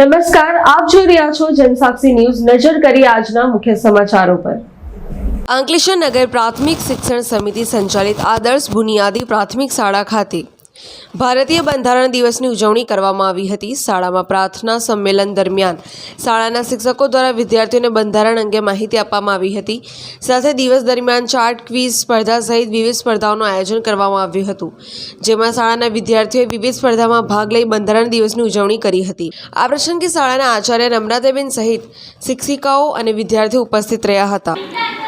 નમસ્કાર, આપ જોઈ રહ્યા છો જનસાક્ષી ન્યૂઝ નજર કરી આજના મુખ્ય સમાચારો પર. અંકલેશ્વર નગર પ્રાથમિક શિક્ષણ સમિતિ સંચાલિત આદર્શ બુનિયાદી પ્રાથમિક શાળા ખાતે ભારતીય બંધારણ દિવસની ઉજવણી કરવામાં આવી હતી. શાળામાં પ્રાર્થના સંમેલન દરમિયાન શાળાના શિક્ષકો દ્વારા વિદ્યાર્થીઓને બંધારણ અંગે માહિતી આપવામાં આવી હતી. સાથે દિવસ દરમિયાન ચાર્ટ, ક્વિઝ સ્પર્ધા સહિત વિવિધ સ્પર્ધાઓનું આયોજન કરવામાં આવ્યું હતું. જેમાં શાળાના વિદ્યાર્થીઓએ વિવિધ સ્પર્ધામાં ભાગ લઈ બંધારણ દિવસની ઉજવણી કરી હતી. આ પ્રસંગે શાળાના આચાર્ય નમ્રતાબેન સહિત શિક્ષિકાઓ અને વિદ્યાર્થીઓ ઉપસ્થિત રહ્યા હતા.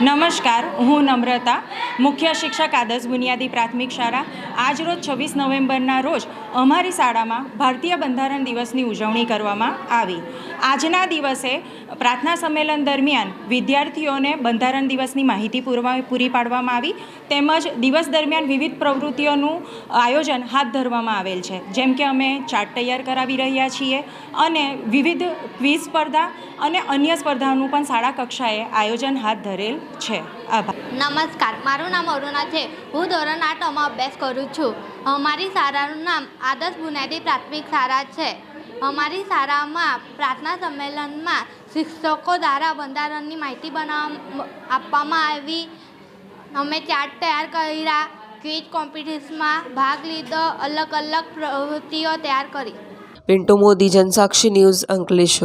નમસ્કાર, હું નમ્રતા, મુખ્ય શિક્ષક આદર્શ બુનિયાદી પ્રાથમિક શાળા આજરોજ છવ્વીસ નવેમ્બરના રોજ અમારી શાળામાં ભારતીય બંધારણ દિવસની ઉજવણી કરવામાં આવી. આજના દિવસે પ્રાર્થના સંમેલન દરમિયાન વિદ્યાર્થીઓને બંધારણ દિવસની માહિતી પૂરવા પૂરી પાડવામાં આવી. તેમજ દિવસ દરમિયાન વિવિધ પ્રવૃત્તિઓનું આયોજન હાથ ધરવામાં આવેલ છે. જેમ કે અમે ચાર્ટ તૈયાર કરાવી રહ્યા છીએ અને વિવિધ ક્વિઝ સ્પર્ધા અને અન્ય સ્પર્ધાનું પણ શાળા કક્ષાએ આયોજન હાથ ધરેલ છે. આભાર. નમસ્કાર. મારું નામ અરુણા છે. હું ધોરણ આઠમાં અભ્યાસ કરું છું. અમારી શાળાનું નામ આદર્શ બુનિયાદી પ્રાથમિક શાળા છે. અમારી શાળામાં પ્રાર્થના સંમેલનમાં શિક્ષકો દ્વારા બંધારણની માહિતી બનાવ આપવામાં આવી. અમે ચાર્ટ તૈયાર કર્યા, ક્વિઝ કોમ્પિટિશનમાં ભાગ લીધો અલગ અલગ પ્રવૃત્તિઓ તૈયાર કરી. પિન્ટુ મોદી, જનસાક્ષી ન્યૂઝ અંકલેશ્વર.